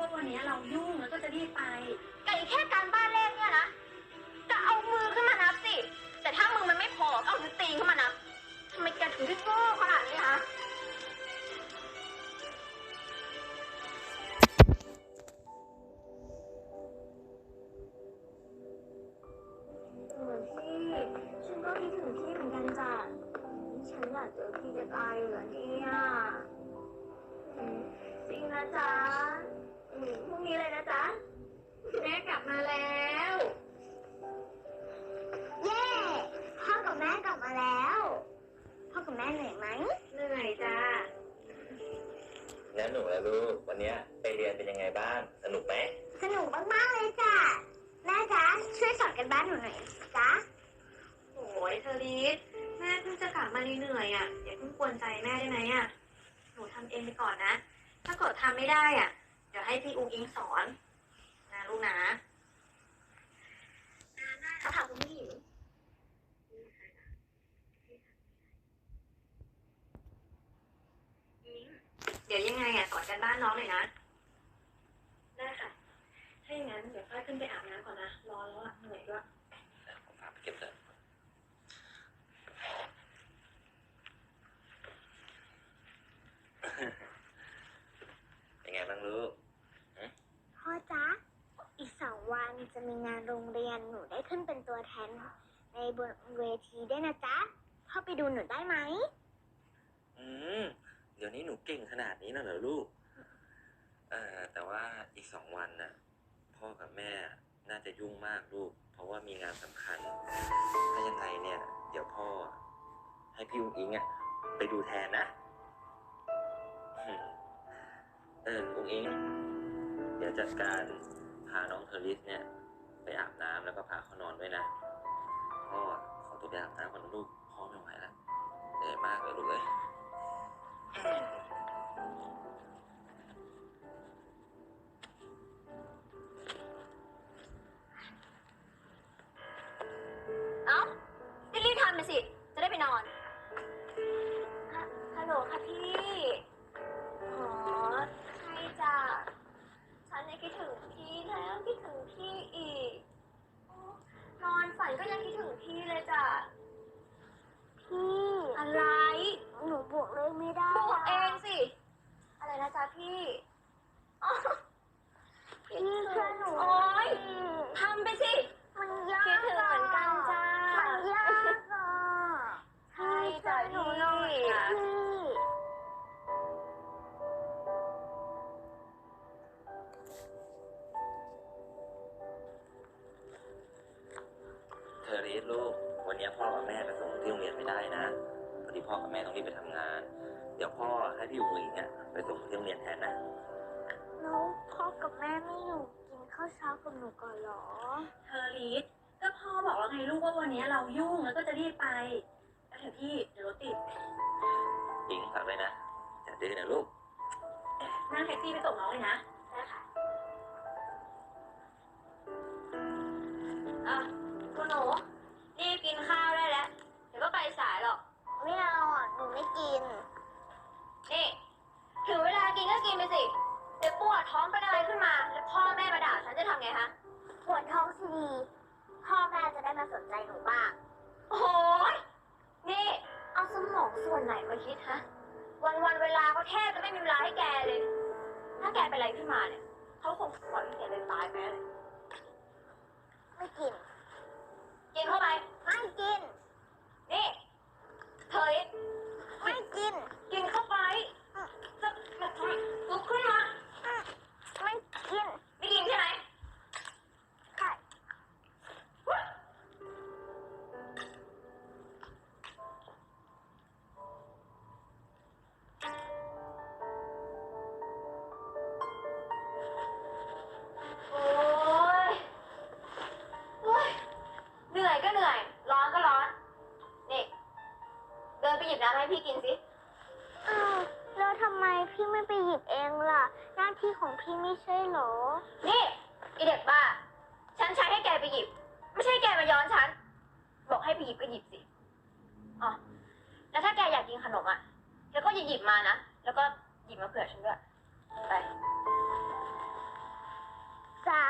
ว่าวันนี้เรายุ่งแล้วก็จะรีบไปไก่แค่การบ้านแรกเนี่ยนะ จะเอามือขึ้นมานับสิ แต่ถ้ามือมันไม่พอก็เอานิ้วตีนขึ้นมานับทำไมแกถึงได้โง่ขนาดนี้ฮะเออพี่ฉันก็คิดถึงพี่เหมือนกันจ้ะฉันอยากเจอพี่จะตายอยู่แล้วเนี่ยอืมจริงนะจ๊ะ พรุ่งนี้เลยนะจ๊ะ แม่กลับมาแล้ว เย้พ่อกับแม่กลับมาแล้ว พ่อกับแม่เหนื่อยไหมเหนื่อยจ้ะแล้วหนูแล้วลูกวันเนี้ยไปเรียนเป็นยังไงบ้างสนุกไหมสนุกมากๆเลยจ้ะแม่จ๊ะช่วยสอนกันบ้านหนูหน่อยจ๊ะโอ้ยเธอรีดแม่เพิ่งจะกลับมาเหนื่อยๆอะอย่าเพิ่งกวนใจแม่ได้ไหมอะหนูทำเองไปก่อนนะ ถ้าเกิดทำไม่ได้อะ เดี๋ยวให้พี่อุ้งอิงสอนนะลูกนะเขาทำคุณพี่อยู่เดี๋ยวยังไงอะสอนกันบ้านน้องเลยนะ ได้ค่ะ ถ้าอย่างนั้นเดี๋ยวค่อยขึ้นไปอาบน้ำก่อนนะรอแล้วอะเหนื่อยด้วยผมพาไปเก็บเลย เป็นไงบ้างลูก พ่อจ๊ะ อีกสองวัน จะมีงานโรงเรียนหนูได้ขึ้นเป็นตัวแทนในบนเวทีด้วยนะจ๊ะพ่อไปดูหนูได้ไหม อืม เดี๋ยวนี้หนูเก่งขนาดนี้แล้วเหรอลูก เอ่อ แต่ว่าอีกสองวันน่ะ พ่อกับแม่น่าจะยุ่งมากลูก เพราะว่ามีงานสำคัญ ถ้ายังไงเนี่ย เดี๋ยวพ่อ ให้พี่อุ้งอิงอะไปดูแทนนะอืมเอออุ้งอิง เดี๋ยวจัดการ พาน้องเทอริสเนี่ยไปอาบน้ำแล้วก็พาเขานอนด้วยนะพ่อขอตัวไปอาบน้ำก่อนลูกพ่อไม่ไหวแล้วเหนื่อยมากเลยลูกเลยเอ้ารีบๆทำไปสิ จะได้ไปนอนฮัลโหลค่ะพี่ อ๋อ ใช่จ้ะ คิดถึงพี่แล้วคิดถึงพี่อีกโอ้นอนฝันก็ยังคิดถึงพี่เลยจ้ะ พี่ อะไร หนูบวกเลขไม่ได้บวกะเองสิ อะไรนะจ๊ะพี่อ๋อพี่ช่วยหนูโอ๊ยพี่ทำไปสิ พอดีพ่อกับแม่ต้องรีบไปทำงาน เดี๋ยวพ่อให้พี่อุ๋งอิงอะไปส่งที่โรงเรียนแทนนะแล้วพ่อกับแม่ไม่อยู่กินข้าวเช้ากับหนูก่อนเหรอ เธอรีดก็พ่อบอกแล้วไงลูกว่าวันนี้เรายุ่งแล้วก็จะรีบไปแล้วเดี๋ยวพี่เดี๋ยวรถติดอิงฝากไว้นะอย่าดื้อนะลูกนั่งแท็กซี่ไปส่งน้องเลยนะได้ค่ะ กิน นี่ถึงเวลากินก็กินไปสิ เดี๋ยวปวดท้องเป็นอะไรขึ้นมา แล้วพ่อแม่มาด่าฉันจะทำไงฮะ ปวดท้องสิดีพ่อแม่จะได้มาสนใจหนูบ้าง โอ้ยนี่ เอาสมองส่วนไหนมาคิดฮะ วันวันๆเวลาก็แทบจะไม่มีเวลาให้แกเลย ถ้าแกเป็นอะไรขึ้นมาเนี่ย เขาคงปล่อยให้แกเลยตายไปเลย บสิอ๋อแล้วถ้าแกอยากกินขนมอะแกก็หยิบหยิบมานะ แล้วก็หยิบมาเผื่อฉันด้วย ไป จ้า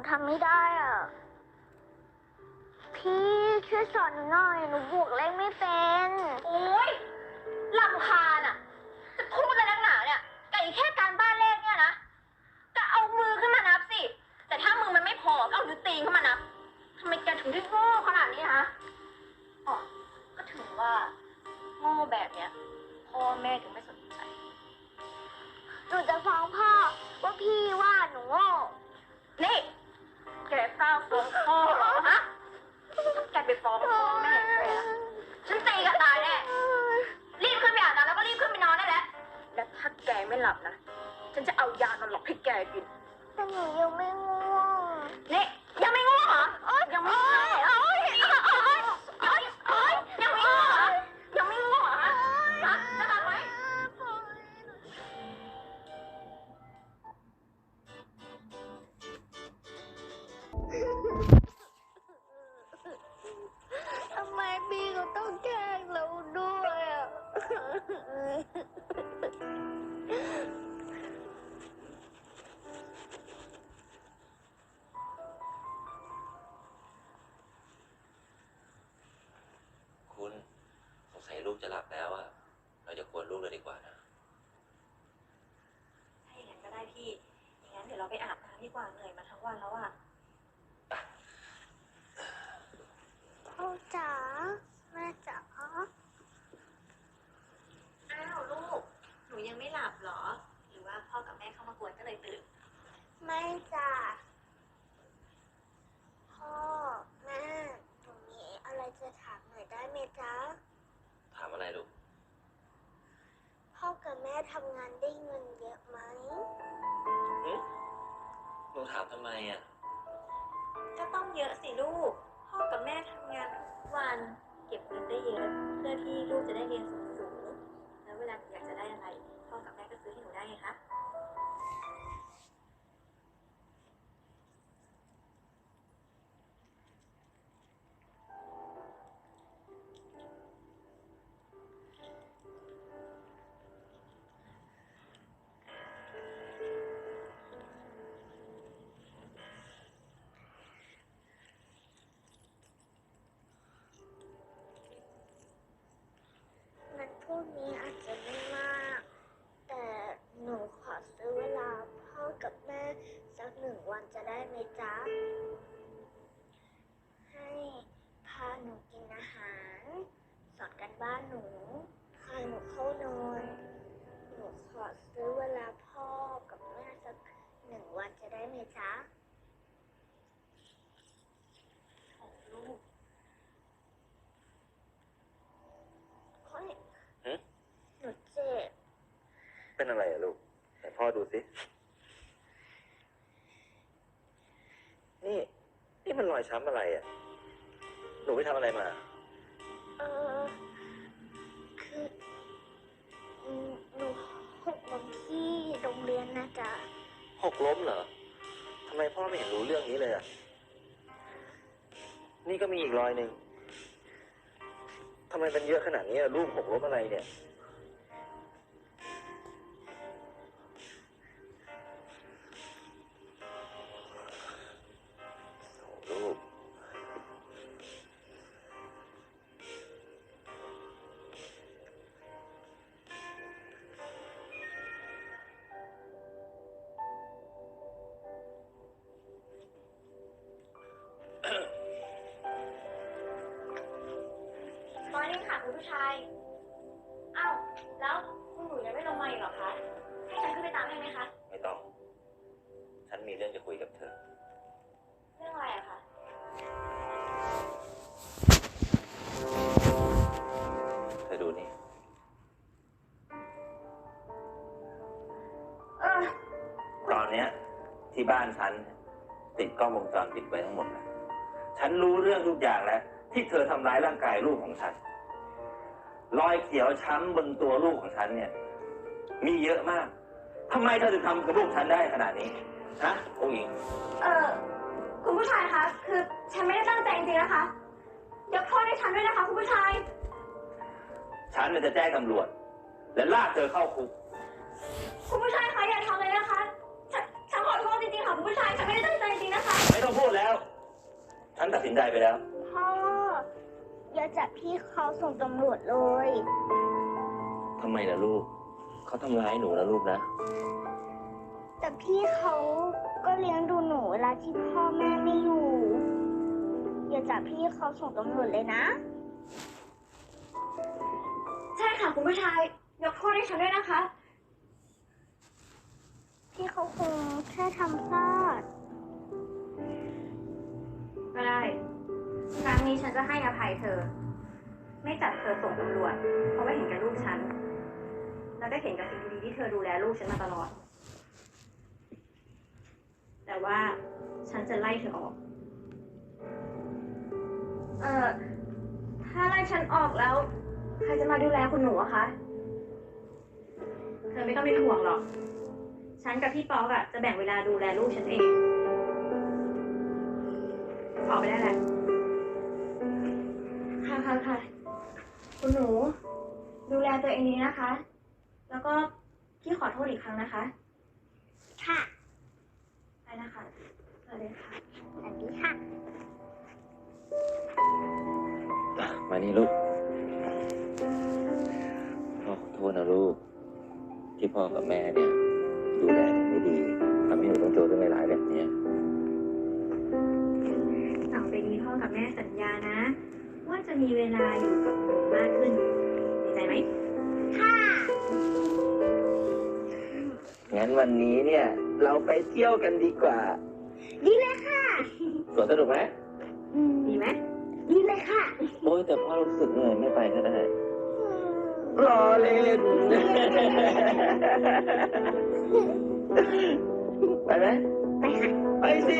นยากหนูทำไม่ได้อะ พี่ช่วยสอนหนูหน่อย หนูบวกเลขไม่เป็น โอ๊ยลำคาญอะ จะพูดอะไรนักหนาเนี่ยไก่แค่การบ้านเลขเนี่ยนะก็เอามือขึ้นมานับสิ แต่ถ้ามือมันไม่พอก็เอานิ้วตีนขึ้นมานับทำไมแกถึงได้โง่ขนาดนี้ฮะอ๋อก็ถึงว่าโง่แบบเนี้ยพ่อแม่ถึงไม่สนใจ หนูจะฟ้องพ่อว่าพี่ว่าหนูโง่ นี่ แกกล้าฟ้องพ่อเหรอฮะถ้าแกไปฟ้องพ่อแม่แกนะฉันตีกันตายแน่รีบขึ้นไปอาบน้ำแล้วก็รีบขึ้นไปนอนได้แล้วและถ้าแกไม่หลับนะฉันจะเอายานอนหลับให้แกกินแต่หนูยังไม่ง่วงนี่ยังไม่ง่วงเหรอยังไม่ง่วง ทำงานได้เงินเยอะไหมหนูถามทำไมอะก็ต้องเยอะสิลูก พ่อกับแม่ทำงานทุกวัน เก็บเงินได้เยอะ เพื่อที่ลูกจะได้เรียนสูงๆแล้วเวลาหนูอยากจะได้อะไร พ่อกับแม่ก็ซื้อให้หนูได้ไงคะ เป็นอะไรอะลูกไหนพ่อดูสิ นี่ นี่มันรอยช้ำอะไรอะหนูไปทำอะไรมา เออคืออืมหนูหกล้มที่โรงเรียนนะจ๊ะหกล้มเหรอทำไมพ่อไม่เห็นรู้เรื่องนี้เลยอะนี่ก็มีอีกรอยหนึ่งทำไมมันเยอะขนาดนี้อะลูกหกล้มอะไรเนี่ย ผู้ชายอ้าวแล้วคุณหนูยังไม่ลงมาอีกเหรอคะให้ฉันขึ้นไปตามให้ไหมคะไม่ต้อง ฉันมีเรื่องจะคุยกับเธอ เรื่องอะไรอะคะเธอดูนี่ เออตอนเนี้ย ที่บ้านฉัน ติดกล้องวงจรปิดไว้ทั้งหมดแล้วฉันรู้เรื่องทุกอย่างแล้ว ที่เธอทำร้ายร่างกายลูกของฉัน รอยเขียวช้ำบนตัวลูกของฉันเนี่ย มีเยอะมาก ทำไมเธอถึงทำกับลูกฉันได้ขนาดนี้ ฮะองค์หญิง เออคุณผู้ชายคะ คือฉันไม่ได้ตั้งใจจริงๆนะคะยกโทษให้ฉันด้วยนะคะคุณผู้ชาย ฉันเนี่ยจะแจ้งตำรวจ และลากเธอเข้าคุก คุณผู้ชายคะอย่าทำเลยนะคะ ฉันฉันขอโทษจต้องพูดแล้ว ฉันตัดสินใจไปแล้ว พ่อ อย่าจับพี่เขาส่งตำรวจเลยทำไมล่ะลูก เขาทำร้ายหนูนะลูกนะ แต่พี่เขาก็เลี้ยงดูหนูเวลาที่พ่อแม่ไม่อยู่ อย่าจับพี่เขาส่งตำรวจเลยนะ ใช่ค่ะคุณผู้ชายยกโทษให้ฉันด้วยนะคะ พี่เขาคงแค่ทำพลาด ก็ได้ ครั้งนี้ฉันจะให้อภัยเธอ ไม่จับเธอส่งตำรวจ เพราะว่าเห็นแกับลูกฉัน แล้วก็เห็นกับสิ่งดีๆที่เธอดูแลลูกฉันมาตลอด แต่ว่าฉันจะไล่เธอออก เอ่อ ถ้าไล่ฉันออกแล้ว ใครจะมาดูแลคุณหนูอะคะ เธอไม่ต้องเป็นห่วงหรอก ฉันกับพี่ป๊อกอะจะแบ่งเวลาดูแลลูกฉันเอง ออกไปได้แหละค่ะ ค่ะค่ะ คุณหนู ดูแลตัวเองดีนะคะ แล้วก็พี่ขอโทษอีกครั้งนะคะ ค่ะ ไปนะคะสวัสดีค่ะสวัสดีค่ะ มานี่ลูก พ่อขอโทษนะลูก ที่พ่อกับแม่เนี่ย ดูแลหนูไม่ดีทำให้หนูต้องเจอเรื่องร้ายๆแบบเนี้ย ต่อไปนี้พ่อกับแม่สัญญานะ ว่าจะมีเวลาอยู่กับหนูมากขึ้นดีใจไหมค่ะงั้นวันนี้เนี่ย เราไปเที่ยวกันดีกว่า ดีเลยค่ะสวนสนุกไหมอืมดีไหมดีเลยค่ะโอ้ยแต่พ่อรู้สึกเหนื่อยไม่ไปก็ได้รอเล่นไปไหมไปค่ะไปสิ